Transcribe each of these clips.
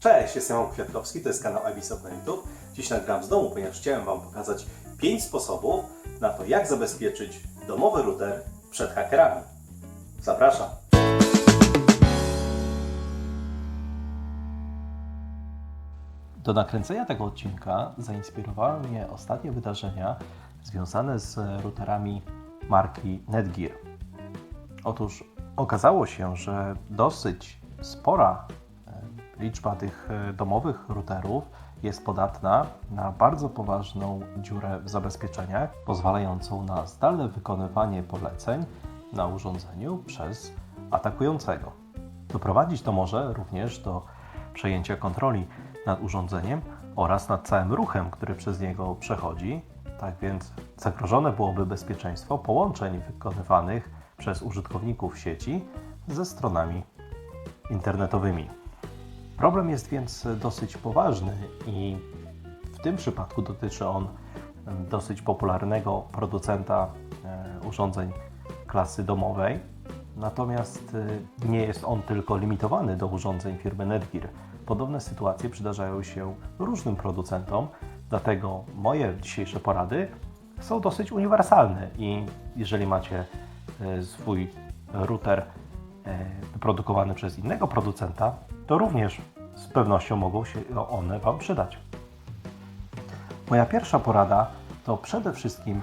Cześć, jestem Jan Kwiatkowski, to jest kanał Abisoft na YouTube. Dziś nagram z domu, ponieważ chciałem Wam pokazać 5 sposobów na to, jak zabezpieczyć domowy router przed hakerami. Zapraszam! Do nakręcenia tego odcinka zainspirowały mnie ostatnie wydarzenia związane z routerami marki Netgear. Otóż okazało się, że dosyć spora liczba tych e, domowych routerów jest podatna na bardzo poważną dziurę w zabezpieczeniach, pozwalającą na zdalne wykonywanie poleceń na urządzeniu przez atakującego. Doprowadzić to może również do przejęcia kontroli nad urządzeniem oraz nad całym ruchem, który przez niego przechodzi. Tak więc zagrożone byłoby bezpieczeństwo połączeń wykonywanych przez użytkowników sieci ze stronami internetowymi. Problem jest więc dosyć poważny i w tym przypadku dotyczy on dosyć popularnego producenta e, urządzeń klasy domowej. Natomiast e, nie jest on tylko limitowany do urządzeń firmy Netgear. Podobne sytuacje przydarzają się różnym producentom, dlatego moje dzisiejsze porady są dosyć uniwersalne i jeżeli macie e, swój router e, wyprodukowany przez innego producenta, to również z pewnością mogą się one Wam przydać. Moja pierwsza porada to przede wszystkim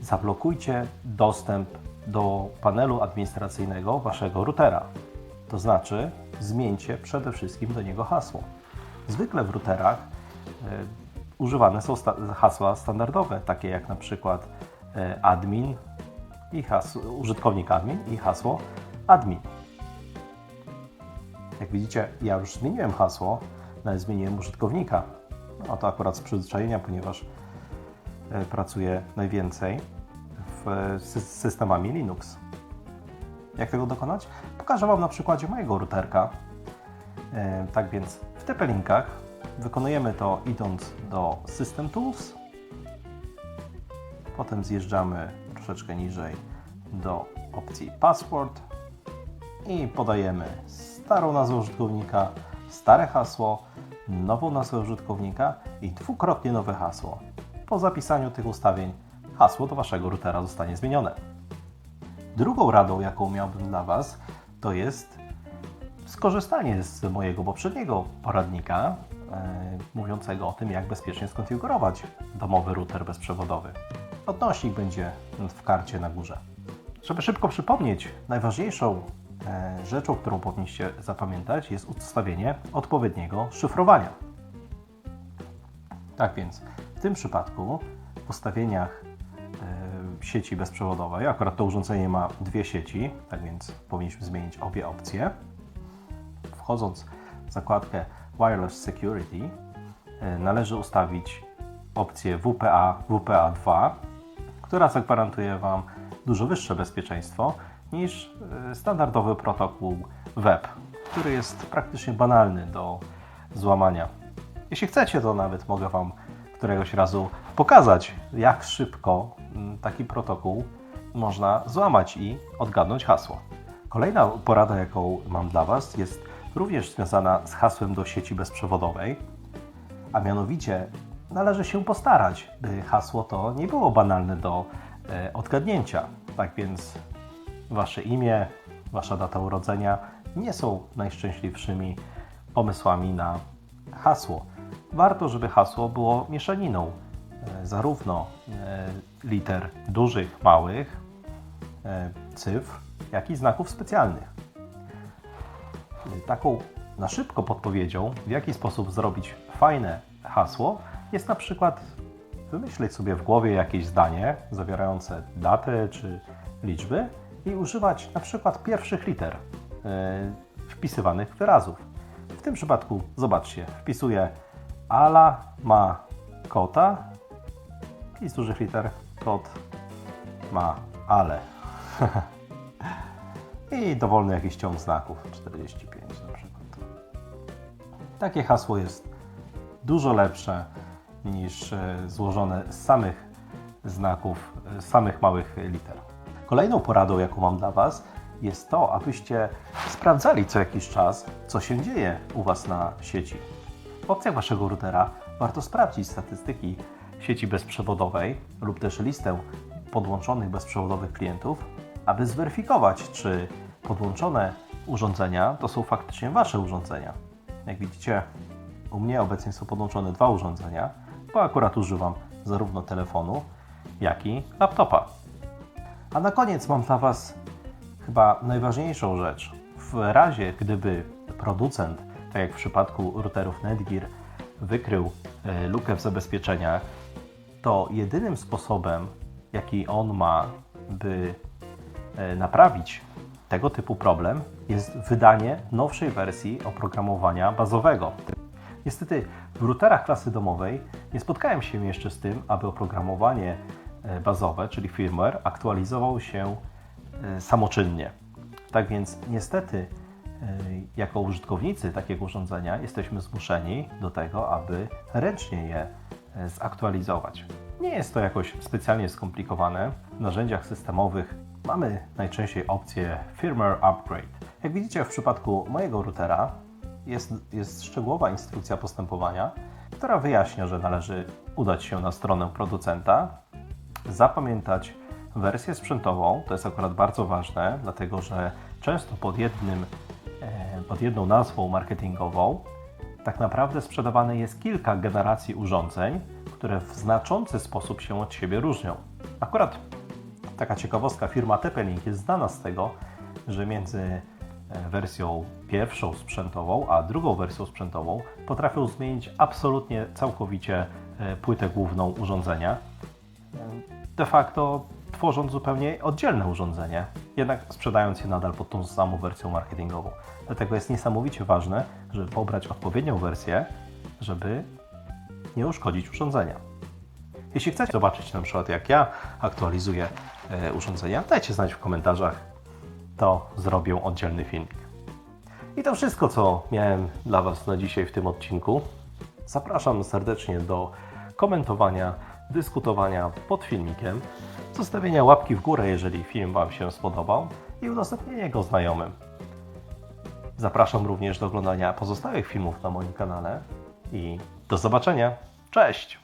zablokujcie dostęp do panelu administracyjnego Waszego routera. To znaczy zmieńcie przede wszystkim do niego hasło. Zwykle w routerach e, używane są sta hasła standardowe, takie jak na przykład e, admin i hasło, użytkownik admin i hasło admin. Jak widzicie, ja już zmieniłem hasło, nawet zmieniłem użytkownika. No to akurat z przyzwyczajenia, ponieważ e, pracuję najwięcej w, z systemami Linux. Jak tego dokonać? Pokażę Wam na przykładzie mojego routerka. E, tak więc w TP-Linkach wykonujemy to idąc do System Tools. Potem zjeżdżamy troszeczkę niżej do opcji Password i podajemy starą nazwę użytkownika, stare hasło, nową nazwę użytkownika i dwukrotnie nowe hasło. Po zapisaniu tych ustawień hasło do Waszego routera zostanie zmienione. Drugą radą, jaką miałbym dla Was, to jest skorzystanie z mojego poprzedniego poradnika e, mówiącego o tym, jak bezpiecznie skonfigurować domowy router bezprzewodowy. Odnośnik będzie w karcie na górze. Żeby szybko przypomnieć, najważniejszą rzeczą, którą powinniście zapamiętać, jest ustawienie odpowiedniego szyfrowania. Tak więc w tym przypadku w ustawieniach e, sieci bezprzewodowej, akurat to urządzenie ma dwie sieci, tak więc powinniśmy zmienić obie opcje. Wchodząc w zakładkę Wireless Security, e, należy ustawić opcję WPA WPA2, która zagwarantuje Wam dużo wyższe bezpieczeństwo niż e, standardowy protokół web, który jest praktycznie banalny do złamania. Jeśli chcecie, to nawet mogę Wam któregoś razu pokazać, jak szybko mm, taki protokół można złamać i odgadnąć hasło. Kolejna porada, jaką mam dla Was, jest również związana z hasłem do sieci bezprzewodowej, a mianowicie należy się postarać, by hasło to nie było banalne do e, odgadnięcia. Tak więc Wasze imię, Wasza data urodzenia nie są najszczęśliwszymi pomysłami na hasło. Warto, żeby hasło było mieszaniną e, zarówno e, liter dużych, małych, e, cyfr, jak i znaków specjalnych. Taką na szybko podpowiedzią, w jaki sposób zrobić fajne hasło, jest na przykład wymyśleć sobie w głowie jakieś zdanie zawierające datę czy liczby i używać na przykład pierwszych liter yy, wpisywanych wyrazów. W tym przypadku, zobaczcie, wpisuję Ala ma kota i z dużych liter kot ma ale. I dowolny jakiś ciąg znaków, 45 na przykład. Takie hasło jest dużo lepsze niż e, złożone z samych znaków, z samych małych liter. Kolejną poradą, jaką mam dla Was, jest to, abyście sprawdzali co jakiś czas, co się dzieje u Was na sieci. W opcjach Waszego routera warto sprawdzić statystyki sieci bezprzewodowej lub też listę podłączonych bezprzewodowych klientów, aby zweryfikować, czy podłączone urządzenia to są faktycznie Wasze urządzenia. Jak widzicie, u mnie obecnie są podłączone dwa urządzenia, bo akurat używam zarówno telefonu, jak i laptopa. A na koniec mam dla Was chyba najważniejszą rzecz. W razie, gdyby producent, tak jak w przypadku routerów Netgear, wykrył e, lukę w zabezpieczeniach, to jedynym sposobem, jaki on ma, by e, naprawić tego typu problem, jest wydanie nowszej wersji oprogramowania bazowego. Niestety w routerach klasy domowej nie spotkałem się jeszcze z tym, aby oprogramowanie bazowe, czyli firmware, aktualizował się e, samoczynnie. Tak więc niestety e, jako użytkownicy takiego urządzenia jesteśmy zmuszeni do tego, aby ręcznie je e, zaktualizować. Nie jest to jakoś specjalnie skomplikowane. W narzędziach systemowych mamy najczęściej opcję firmware upgrade. Jak widzicie w przypadku mojego routera jest, jest szczegółowa instrukcja postępowania, która wyjaśnia, że należy udać się na stronę producenta, zapamiętać wersję sprzętową, to jest akurat bardzo ważne, dlatego że często pod, jednym, e, pod jedną nazwą marketingową tak naprawdę sprzedawane jest kilka generacji urządzeń, które w znaczący sposób się od siebie różnią. Akurat taka ciekawostka, firma TP-Link jest znana z tego, że między e, wersją pierwszą sprzętową, a drugą wersją sprzętową potrafią zmienić absolutnie całkowicie e, płytę główną urządzenia. De facto tworząc zupełnie oddzielne urządzenie, jednak sprzedając je nadal pod tą samą wersją marketingową. Dlatego jest niesamowicie ważne, żeby pobrać odpowiednią wersję, żeby nie uszkodzić urządzenia. Jeśli chcecie zobaczyć na przykład jak ja aktualizuję e, urządzenia, dajcie znać w komentarzach, to zrobię oddzielny filmik. I to wszystko, co miałem dla Was na dzisiaj w tym odcinku. Zapraszam serdecznie do komentowania, dyskutowania pod filmikiem, zostawienia łapki w górę, jeżeli film Wam się spodobał i udostępnienia go znajomym. Zapraszam również do oglądania pozostałych filmów na moim kanale i do zobaczenia. Cześć!